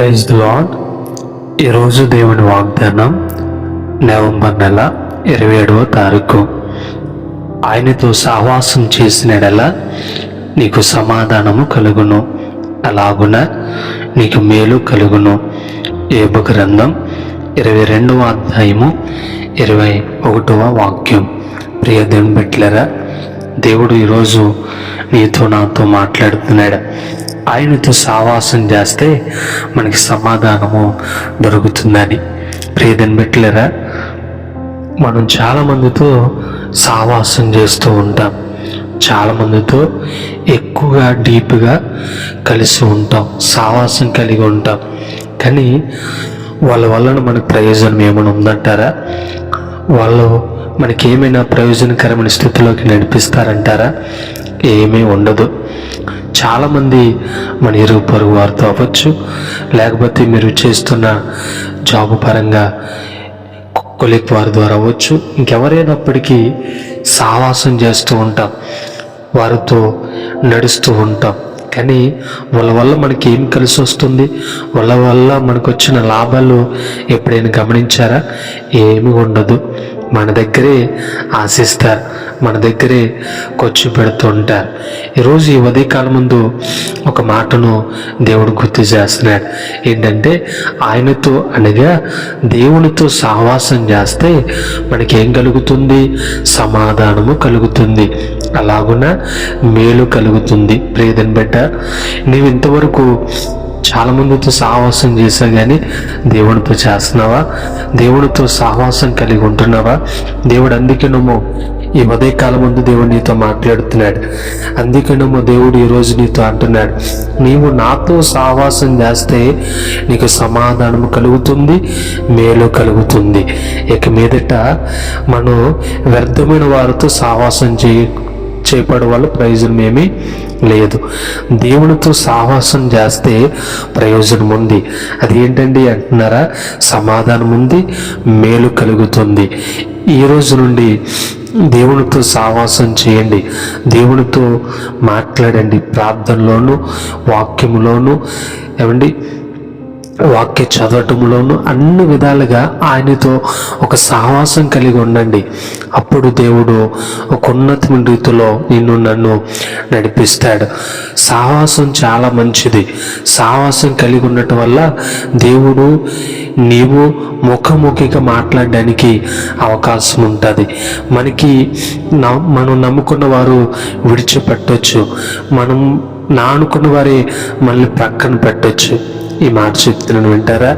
Praise the lord ఈరోజు దేవుని వాగ్దానం నవంబర్ నెల ఇరవై ఏడవ తారీఖు. ఆయనతో సహవాసం చేసిన ఎడల నీకు సమాధానము కలుగును. అలాగున నీకు మేలు కలుగును. ఏబు గ్రంథం ఇరవై రెండవ అధ్యాయము ఇరవై ఒకటవ వాక్యం. ప్రియ దేవుని బిట్లరా దేవుడు ఈరోజు నీతో నాతో మాట్లాడుతున్నాడు. ఆయనతో సావాసం చేస్తే మనకి సమాధానము దొరుకుతుందని. ప్రియదని పెట్టలేరా మనం చాలామందితో సావాసం చేస్తూ ఉంటాం. చాలామందితో ఎక్కువగా డీప్గా కలిసి ఉంటాం. సావాసం కలిగి ఉంటాం. కానీ వాళ్ళ వలన మనకు ప్రయోజనం ఏమైనా ఉందంటారా? వాళ్ళు మనకి ఏమైనా ప్రయోజనకరమైన స్థితిలోకి నడిపిస్తారంటారా? ఏమీ ఉండదు. చాలామంది మన ఇరుగు పొరుగు వారితో అవ్వచ్చు. లేకపోతే మీరు చేస్తున్న జాబ్ పరంగా కొలిక్ వారి ద్వారా అవ్వచ్చు. ఇంకెవరైనప్పటికీ సావాసం చేస్తూ ఉంటాం. వారితో నడుస్తూ ఉంటాం. కానీ వాళ్ళ వల్ల మనకి ఏం కలిసి వస్తుంది? వాళ్ళ వల్ల మనకు వచ్చిన లాభాలు ఎప్పుడైనా గమనించారా? ఏమి ఉండదు. మన దగ్గరే ఆశిస్తారు. మన దగ్గరే ఖర్చు పెడుతూ ఉంటారు. ఈరోజు ఈ ఉదయకాలం ముందు ఒక మాటను దేవుడు గుర్తు చేస్తున్నాడు. ఏంటంటే ఆయనతో అనగా దేవునితో సహవాసం చేస్తే మనకేం కలుగుతుంది? సమాధానము కలుగుతుంది. అలాగున మేలు కలుగుతుంది. ప్రేదని బిడ్డ నీవు ఇంతవరకు చాలా మందితో సహవాసం చేసా కానీ దేవునితో చేస్తున్నావా? దేవునితో సహవాసం కలిగి ఉంటున్నావా? దేవుడు అందుకేనేమో ఈ ఉదయకాలం ముందు దేవుడు నీతో మాట్లాడుతున్నాడు. అందుకేనేమో దేవుడు ఈరోజు నీతో అంటున్నాడు. నీవు నాతో సహవాసం చేస్తే నీకు సమాధానం కలుగుతుంది మేలు కలుగుతుంది. ఇక మీదట మనం వ్యర్థమైన వారితో సహవాసం చేయ చేపడే వల్ల ప్రయోజనం ఏమీ లేదు. దేవునితో సాహసం చేస్తే ప్రయోజనం ఉంది అది ఏంటండి అంటున్నారా? సమాధానం ఉంది మేలు కలుగుతుంది. ఈ రోజు నుండి దేవునితో సావాసం చేయండి. దేవునితో మాట్లాడండి ప్రార్థనలోను వాక్యములోను. ఏమండి? వాక్య చదవటంలోను అన్ని విధాలుగా ఆయనతో ఒక సహవాసం కలిగి ఉండండి. అప్పుడు దేవుడు ఒక ఉన్నతమైన రీతిలో నిన్ను నన్ను నడిపిస్తాడు. సహవాసం చాలా మంచిది. సహవాసం కలిగి ఉండటం వల్ల దేవుడు నీవు ముఖముఖిగా మాట్లాడడానికి అవకాశం ఉంటుంది. మనకి మనం నమ్ముకున్న వారు విడిచిపెట్టవచ్చు మనం నా అనుకున్న వారే మళ్ళీ ప్రక్కన పెట్టచ్చు. ఈ మాట చెప్తున్నాను వింటారా?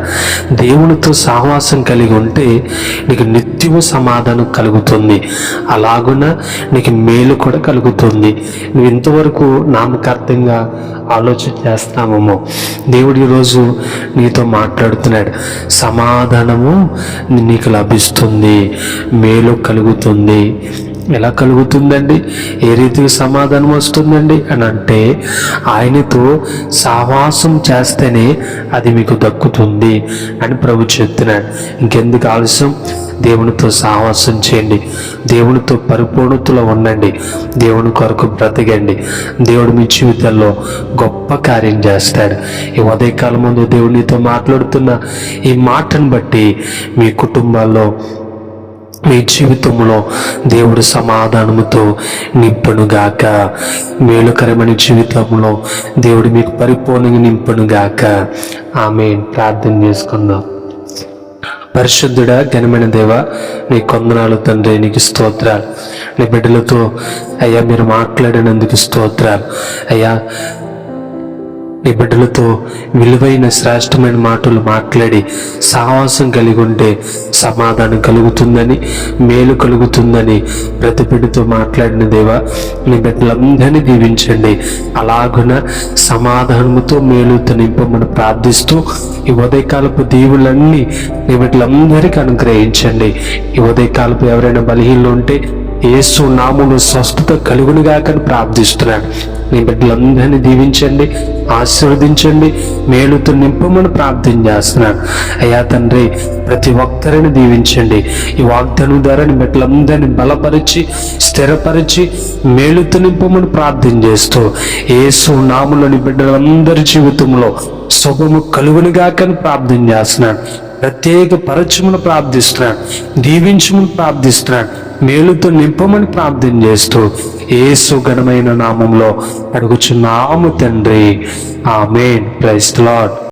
దేవునితో సహవాసం కలిగి ఉంటే నీకు నిత్యము సమాధానం కలుగుతుంది. అలాగున నీకు మేలు కూడా కలుగుతుంది. నువ్వు ఇంతవరకు నామకార్థంగా ఆలోచన చేస్తామేమో దేవుడు ఈరోజు నీతో మాట్లాడుతున్నాడు. సమాధానము నీకు లభిస్తుంది. మేలు కలుగుతుంది. ఎలా కలుగుతుందండి? ఏ రీతికి సమాధానం వస్తుందండి? అని అంటే ఆయనతో సావాసం చేస్తేనే అది మీకు దక్కుతుంది అని ప్రభు చెప్తున్నాడు. ఇంకెందుకు ఆలస్యం? దేవునితో సావాసం చేయండి. దేవునితో పరిపూర్ణతలో ఉండండి. దేవుని కొరకు బ్రతకండి. దేవుడు మీ జీవితంలో గొప్ప కార్యం చేస్తాడు. ఈ ఉదయకాలం ముందు దేవునితో మాట్లాడుతున్న ఈ మాటను బట్టి మీ కుటుంబాల్లో మీ జీవితంలో దేవుడు సమాధానముతో నింపనుగాక. మేలుకరమైన జీవితంలో దేవుడు మీకు పరిపూర్ణంగా నింపనుగాక. ఆమె ప్రార్థన చేసుకుందాం. పరిశుద్ధుడా ఘనమైన దేవ నీ కొందనాలు తండ్రి నీకు స్తోత్రాలు. నీ బిడ్డలతో అయ్యా మీరు మాట్లాడినందుకు స్తోత్రాలు. అయ్యా నీ బిడ్డలతో విలువైన శ్రేష్టమైన మాటలు మాట్లాడి సాహసం కలిగి ఉంటే సమాధానం కలుగుతుందని మేలు కలుగుతుందని ప్రతి బిడ్డతో మాట్లాడిన దేవా నీ బిడ్డలందరినీ దీవించండి. అలాగున సమాధానముతో మేలుతో నింపమని ప్రార్థిస్తూ ఈ ఉదయకాలపు దీవులన్నీ నీ బిడ్డలందరికీ అనుగ్రహించండి. ఈ ఉదయకాలపు ఎవరైనా బలహీనలు ఉంటే యేసు నామును స్వస్థత కలుగునుగాకని ప్రార్థిస్తున్నాడు. నీ బిడ్డలందరినీ దీవించండి ఆశీర్వదించండి మేలుతో నింపమని ప్రార్థన చేస్తున్నాను అయ్యా తండ్రి ప్రతి ఒక్కరిని దీవించండి. ఈ వాగ్దానం ద్వారా నీ బిడ్డలందరినీ బలపరిచి స్థిరపరిచి మేలుతో నింపమని ప్రార్థన చేస్తూ ఏసు నాములోని బిడ్డలందరి జీవితంలో శుభము కలుగునిగాకని ప్రార్థన చేస్తున్నాను ప్రత్యేక పరచమును ప్రార్థిస్తున్నాను దీవించమును ప్రార్థిస్తున్నాను మేలుతో నింపమని ప్రార్థన చేస్తూ ఏసు ఘనమైన నామంలో అడుగుచున్నాము తండ్రి. ఆమెన్. Price lord